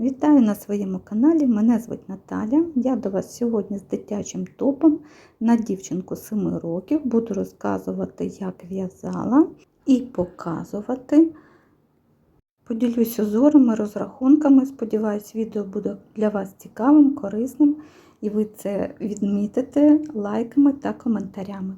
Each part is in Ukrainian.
Вітаю на своєму каналі. Мене звуть Наталя. Я до вас сьогодні з дитячим топом на дівчинку 7 років. Буду розказувати, як в'язала, і показувати. Поділюсь узорами, розрахунками. Сподіваюсь, відео буде для вас цікавим, корисним, і ви це відмітите лайками та коментарями.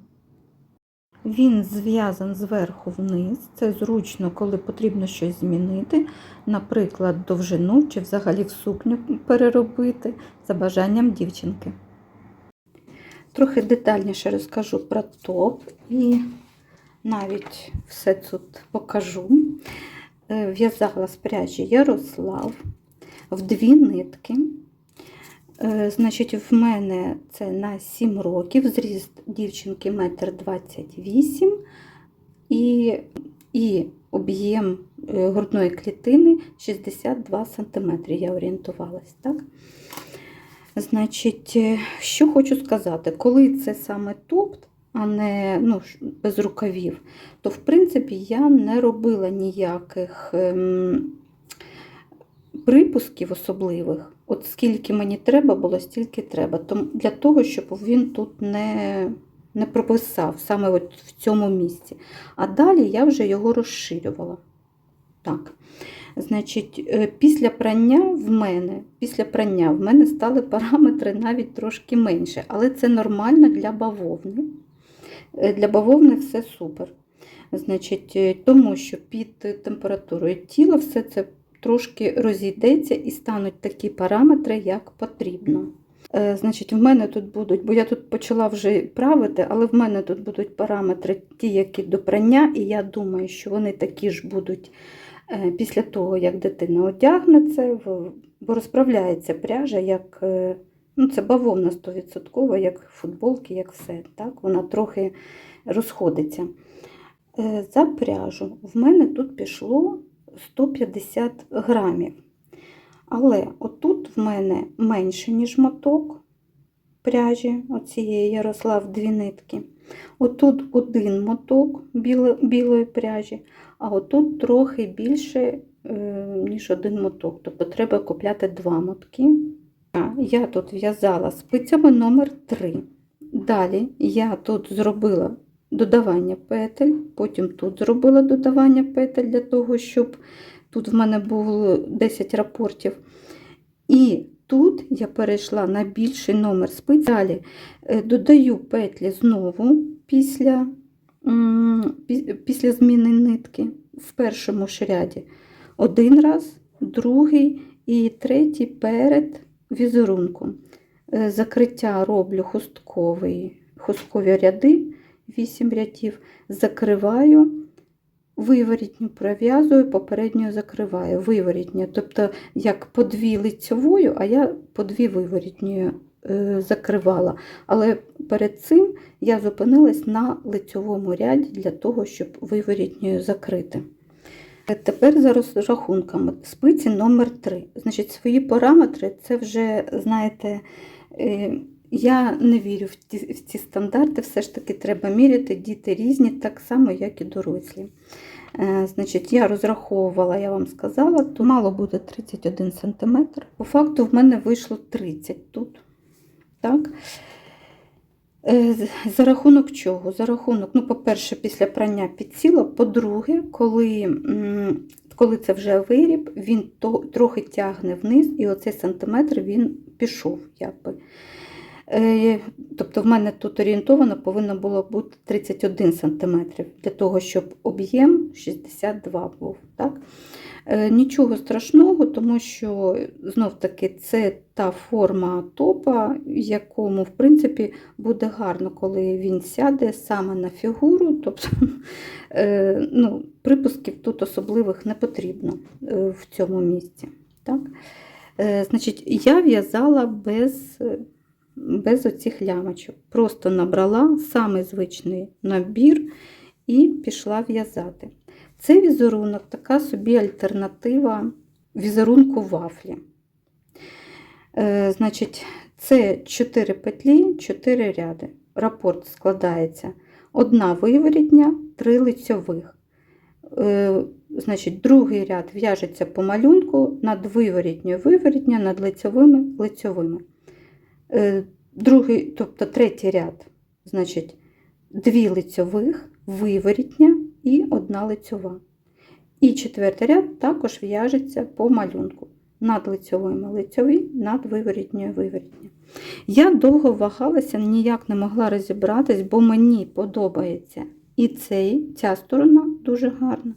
Він зв'язан зверху вниз, це зручно, коли потрібно щось змінити, наприклад, довжину чи взагалі в сукню переробити за бажанням дівчинки. Трохи детальніше розкажу про топ і навіть все тут покажу. Е, В'язала з пряжі Ярослав в дві нитки. Е, Значить, в мене це на 7 років, зріст дівчинки 1,28 м і, і об'єм е, грудної клітини 62 см. Я орієнтувалась, так? Значить, е, що хочу сказати, коли це саме топ, а не ну, без рукавів, то в принципі я не робила ніяких ем, припусків особливих. От скільки мені треба було, стільки треба. Для того, щоб він тут не не прописав саме от в цьому місці. А далі я вже його розширювала. Так. Значить, е, після прання в мене після прання в мене стали параметри навіть трошки менше, але це нормально для бавовни. Е, Для бавовни все супер. Значить, е, Тому що під температурою тіла все це трошки розійдеться і стануть такі параметри, як потрібно. Е, Значить, в мене тут будуть, бо я тут почала вже правити, але в мене тут будуть параметри ті, які до прання, і я думаю, що вони такі ж будуть е, після того, як дитина одягне це, в- бо розправляється пряжа, як е, ну, це бавовна 100%, як футболки, як все. Так? Вона трохи розходиться. За пряжу в мене тут пішло 150 грамів. Але отут в мене менше, ніж моток пряжі, оцієї Ярослав дві нитки. Отут один моток біло- білої пряжі, а отут трохи більше, е, ніж один моток. Тобто треба купляти два мотки. Я тут в'язала спицями номер 3. Далі я тут зробила додавання петель, потім тут зробила додавання петель для того, щоб тут в мене було 10 рапортів. І тут я перейшла на більший номер спиць. Далі е, додаю петлі знову після, після зміни нитки в першому ж ряді. Один раз, другий і третій перед візерунком. Е, Закриття роблю хустковий, хусткові ряди, 8 рядів, закриваю, виворітню пров'язую, попередньо закриваю. Виворітню, тобто як по дві лицьовою, а я по дві виворітньою е, закривала. Але перед цим я зупинилась на лицьовому ряді для того, щоб виворітньою закрити. Е, Тепер за розрахунками спиці номер 3 Значить, свої параметри це вже, знаєте, е, я не вірю в ті, в ці стандарти, все ж таки треба міряти, діти різні, так само, як і дорослі. Е, Значить, я розраховувала, я вам сказала, то мало буде 31 см. По факту в мене вийшло 30 тут. Так? Е, За рахунок чого? За рахунок, ну, по-перше, після прання підсіло, по-друге, коли, коли це вже виріб, він то, трохи тягне вниз, і оцей сантиметр він пішов. Якби. Е, Тобто в мене тут орієнтовано повинно було бути 31 см для того, щоб об'єм 62 був. Так? Е, Нічого страшного, тому що знов-таки це та форма топа, якому в принципі буде гарно, коли він сяде саме на фігуру. Тобто е, ну, припусків тут особливих не потрібно в цьому місці. Так? Значить, я в'язала без без оцих лямочок. Просто набрала самий звичний набір і пішла в'язати. Це візерунок, така собі альтернатива візерунку вафлі. Е, значить, це 4 петлі, 4 ряди. Рапорт складається одна виворітня, три лицьових. Е, Значить, другий ряд в'яжеться по малюнку над виворітньою виворітня, над лицьовими лицьовими. Е, Другий, тобто третій ряд, значить, дві лицьових, виворітня і одна лицьова. І четвертий ряд також в'яжеться по малюнку. Над лицьовими лицьові, над виворітньою виворітня. Я довго вагалася, ніяк не могла розібратись, бо мені подобається і цей, ця сторона дуже гарна,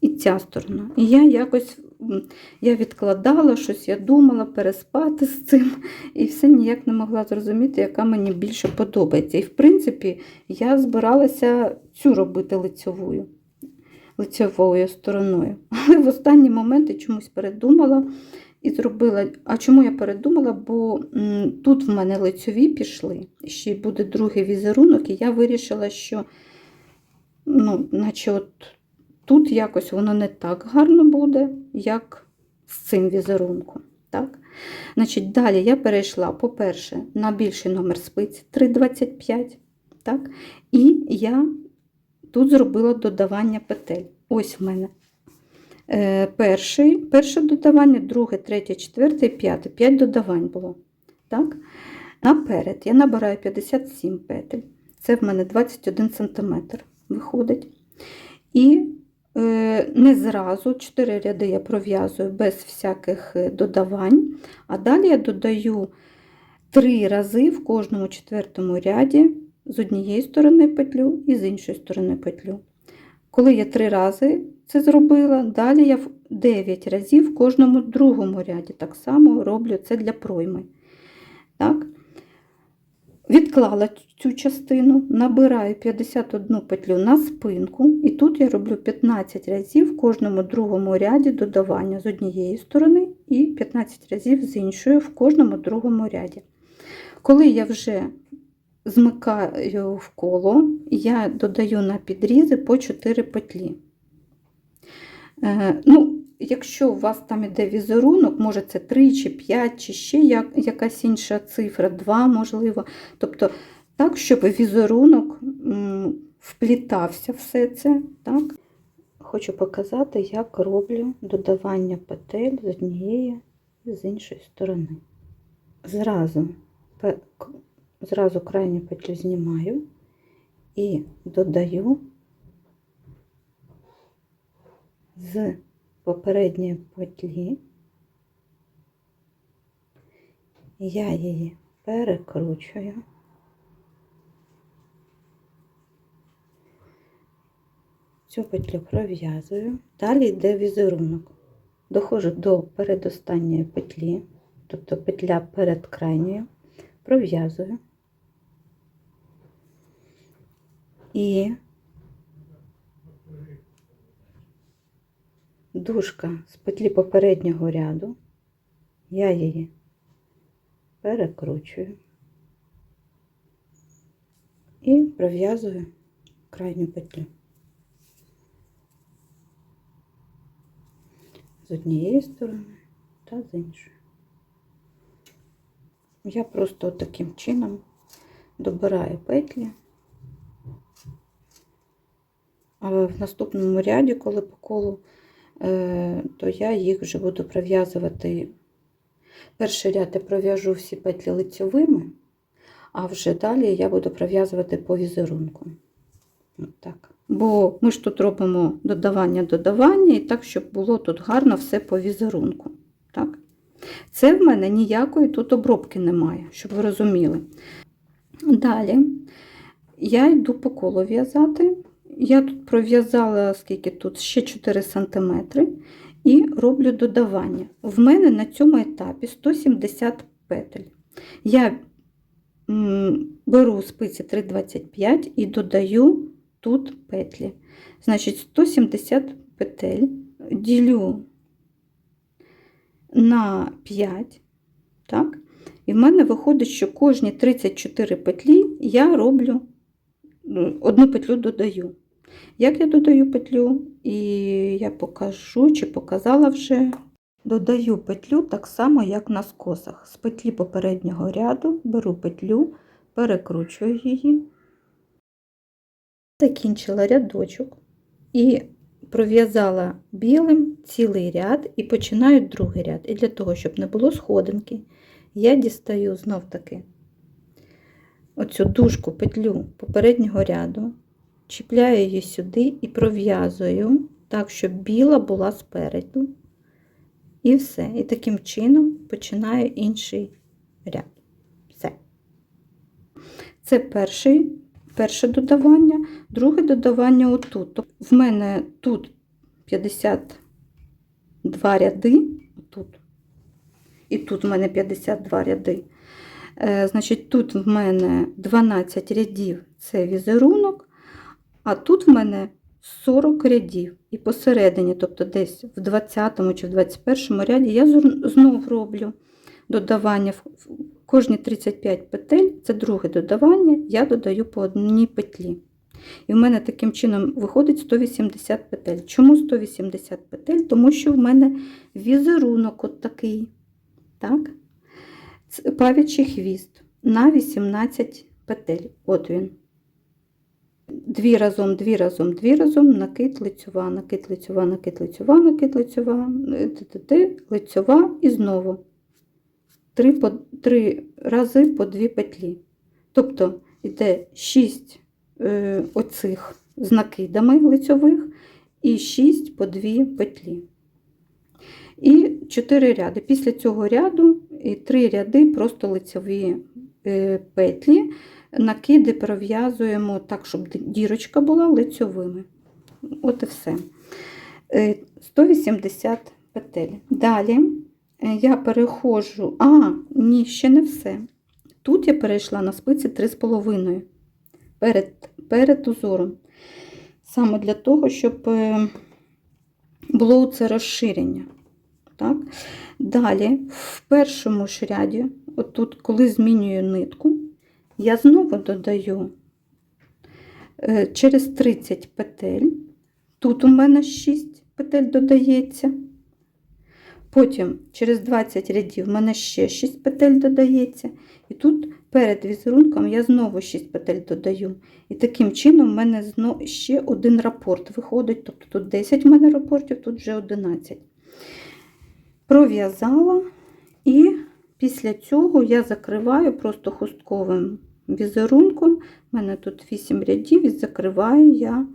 і ця сторона. І я якось я відкладала щось, я думала переспати з цим, і все ніяк не могла зрозуміти, яка мені більше подобається. І в принципі, я збиралася цю робити лицьовою, лицьовою стороною. Але в останній момент я чомусь передумала і зробила. А чому я передумала? Бо тут в мене лицьові пішли, ще буде другий візерунок, і я вирішила, що ну, наче от тут якось воно не так гарно буде, як з цим візерунком. Так? Значить, Далі я перейшла, по-перше, на більший номер спиць 3,25. Так? І я тут зробила додавання петель. Ось в мене е, перший, перше додавання, друге, третє, четверте, п'яте. П'ять додавань було. Так? Наперед я набираю 57 петель. Це в мене 21 см виходить. І не зразу 4 ряди я пров'язую без всяких е, додавань, а далі я додаю 3 рази в кожному четвертому ряді з однієї сторони петлю і з іншої сторони петлю. Коли я 3 рази це зробила, далі я 9 разів в кожному другому ряді так само роблю це для пройми. Так? Відклала цю частину, набираю 51 петлю на спинку, і тут я роблю 15 разів в кожному другому ряді додавання з однієї сторони і 15 разів з іншої в кожному другому ряді. Коли я вже змикаю в коло, я додаю на підрізи по 4 петлі. Е, ну, Якщо у вас там іде візерунок, може це 3 чи 5, чи ще як, якась інша цифра, 2, можливо. Тобто, так, щоб візерунок вплітався все це. Так. Хочу показати, як роблю додавання петель з однієї і з іншої сторони. Зразу, зразу крайню петлю знімаю і додаю з попередньої петлі, я її перекручую. Цю петлю пров'язую. Далі йде візерунок. Доходжу до передостанньої петлі, тобто петля перед крайньою, пров'язую. І дужка з петлі попереднього ряду, я її перекручую і пров'язую крайню петлю. Однієї сторони та з іншої. Я просто таким чином добираю петлі, а в наступному ряді, коли по колу е, то я їх вже буду пров'язувати. Перший ряд я пров'яжу всі петлі лицьовими, а вже далі я буду пров'язувати по візерунку. От. Бо ми ж тут робимо додавання-додавання, і так, щоб було тут гарно все по візерунку. Так? Це в мене ніякої тут обробки немає, щоб ви розуміли. Далі я йду по колу в'язати. Я тут пров'язала скільки тут ще 4 см і роблю додавання. В мене на цьому етапі 170 петель. Я беру спиці 3,25 і додаю тут петлі. Значить, 170 петель ділю на 5. Так? І в мене виходить, що кожні 34 петлі я роблю ну, одну петлю додаю. Як я додаю петлю, і я покажу чи показала вже. Додаю петлю так само, як на скосах. З петлі попереднього ряду беру петлю, перекручую її, закінчила рядочок і пров'язала білим цілий ряд і починаю другий ряд. І для того, щоб не було сходинки, я дістаю знов таки оцю дужку петлю попереднього ряду, чіпляю її сюди і пров'язую так, щоб біла була спереду. І все. І таким чином починаю інший ряд. Все. Це перший, перше додавання, друге додавання отут. Тобто в мене тут 52 ряди, тут, і тут в мене 52 ряди. Е, Значить, тут в мене 12 рядів це візерунок, а тут в мене 40 рядів. І посередині, тобто десь в 20 чи в 21 ряді, я знов роблю додавання кожні 35 петель, це друге додавання, я додаю по одній петлі. І в мене таким чином виходить 180 петель. Чому 180 петель? Тому що в мене візерунок от такий. Так? Це Павічий хвіст на 18 петель. От він. Дві разом, дві разом, дві разом, накид лицьова, накид лицьова, накид лицьова, накид лицьова, е, ти-ти-ти, лицьова і знову. Три, по, три рази по дві петлі. Тобто йде 6 е, оцих з накидами лицьових і 6 по дві петлі. І 4 ряди. Після цього ряду і 3 ряди просто лицьові е, петлі. Накиди пров'язуємо так, щоб дірочка була лицьовими. От і все. Е, 180 петель. Далі е, я переходжу, а, ні, ще не все. Тут я перейшла на спиці 3,5 перед, перед узором. Саме для того, щоб е, було це розширення. Так? Далі, в першому ж ряді, отут, коли змінюю нитку, я знову додаю е, через 30 петель. Тут у мене 6 петель додається. Потім через 20 рядів в мене ще 6 петель додається. І тут перед візерунком я знову 6 петель додаю. І таким чином в мене ще один рапорт виходить. Тобто тут 10 в мене рапортів, тут вже 11. Пров'язала і після цього я закриваю просто хустковим візерунком. У мене тут 8 рядів і закриваю я.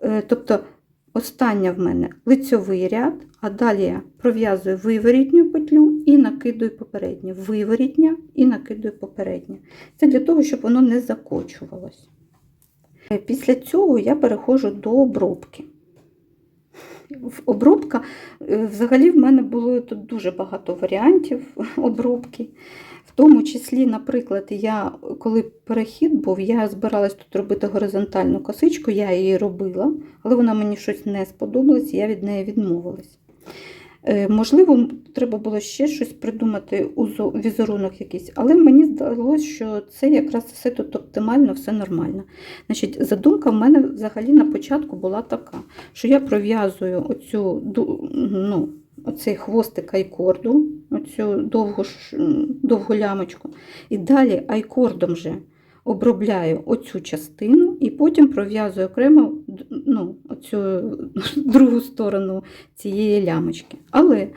е, Тобто остання в мене лицьовий ряд, а далі я пров'язую виворітню петлю і накидую попереднє. Виворітня і накидую попереднє. Це для того, щоб воно не закочувалось. Після цього я переходжу до обробки. Обробка, е, взагалі, в мене було тут дуже багато варіантів обробки. В тому числі, наприклад, я, коли перехід був, я збиралась тут робити горизонтальну косичку, я її робила, але вона мені щось не сподобалась, і я від неї відмовилась. Е, Можливо, треба було ще щось придумати, узо- візерунок якийсь, але мені здалося, що це якраз все тут оптимально, все нормально. Значить, задумка в мене взагалі на початку була така, що я пров'язую оцю ну, оцей хвостик айкорду, оцю довгу, довгу лямочку, і далі айкордом же обробляю оцю частину і потім пров'язую окремо ну, оцю другу сторону цієї лямочки. Але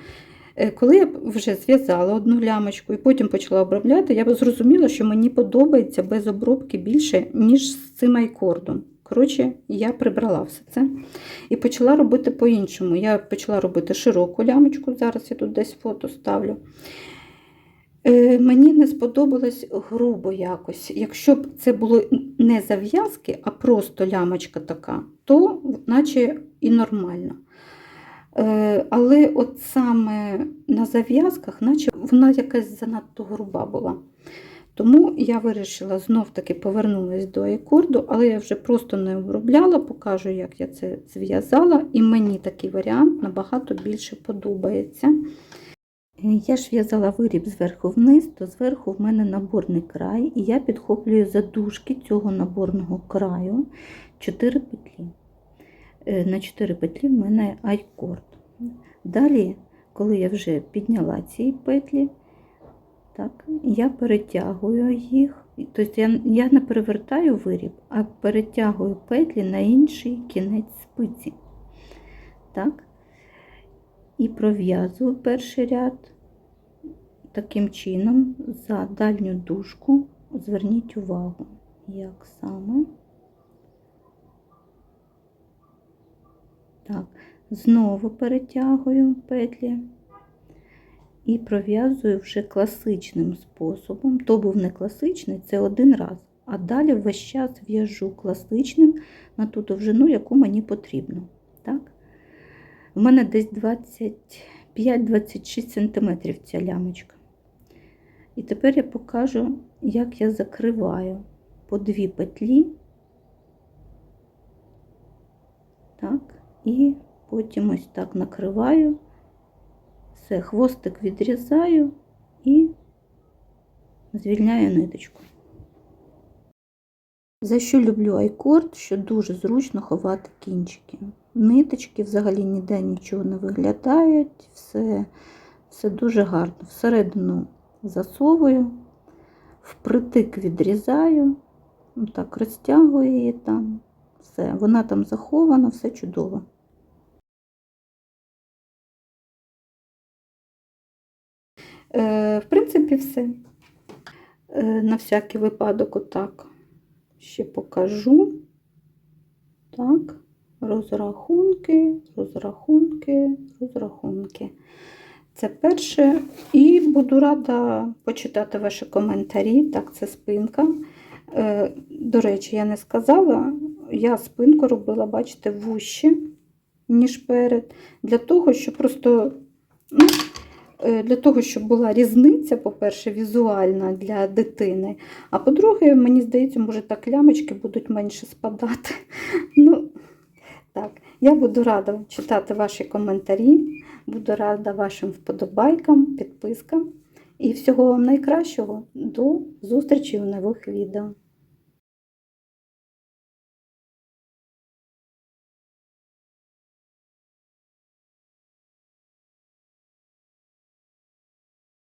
е, коли я вже зв'язала одну лямочку і потім почала обробляти, я зрозуміла, що мені подобається без обробки більше, ніж з цим айкордом. Коротше, я прибрала все це і почала робити по-іншому. Я почала робити широку лямочку, зараз я тут десь фото ставлю. Мені не сподобалось грубо якось. Якщо б це було не зав'язки, а просто лямочка така, то наче і нормально. Е, Але от саме на зав'язках, наче вона якась занадто груба була. Тому я вирішила знов-таки повернулася до айкорду, але я вже просто не обробляла, покажу, як я це зв'язала, і мені такий варіант набагато більше подобається. Е, Я ж в'язала виріб зверху вниз, то зверху в мене наборний край, і я підхоплюю задушки цього наборного краю 4 петлі. Е, На 4 петлі в мене айкорд. Далі, коли я вже підняла ці петлі, так, я перетягую їх. Тобто я, я не перевертаю виріб, а перетягую петлі на інший кінець спиці. так? І пров'язую перший ряд таким чином за дальню дужку. Зверніть увагу, як саме. Так, знову перетягую петлі і пров'язую вже класичним способом. То був не класичний, це один раз. А далі весь час в'яжу класичним на ту довжину, яку мені потрібно. Так? У мене десь 25-26 см ця лямочка. І тепер я покажу, як я закриваю по дві петлі. Так, і потім ось так накриваю. Все, хвостик відрізаю і звільняю ниточку. За що люблю айкорд, що дуже зручно ховати кінчики. Ниточки взагалі ніде нічого не виглядають, все, все дуже гарно. Всередину засовую, впритик відрізаю, так розтягую її там. Все, вона там захована, все чудово. Е, в принципі, все. Е, на всякий випадок, отак ще покажу. Так, розрахунки, розрахунки, розрахунки. Це перше. І буду рада почитати ваші коментарі. Так, це спинка. Е, До речі, я не сказала, я спинку робила, бачите, вужче, ніж перед. Для того, щоб просто. Ну, для того, щоб була різниця, по-перше, візуальна для дитини. А по-друге, мені здається, може так лямочки будуть менше спадати. Ну, так, я буду рада читати ваші коментарі, буду рада вашим вподобайкам, підпискам. І всього вам найкращого. До зустрічі у нових відео.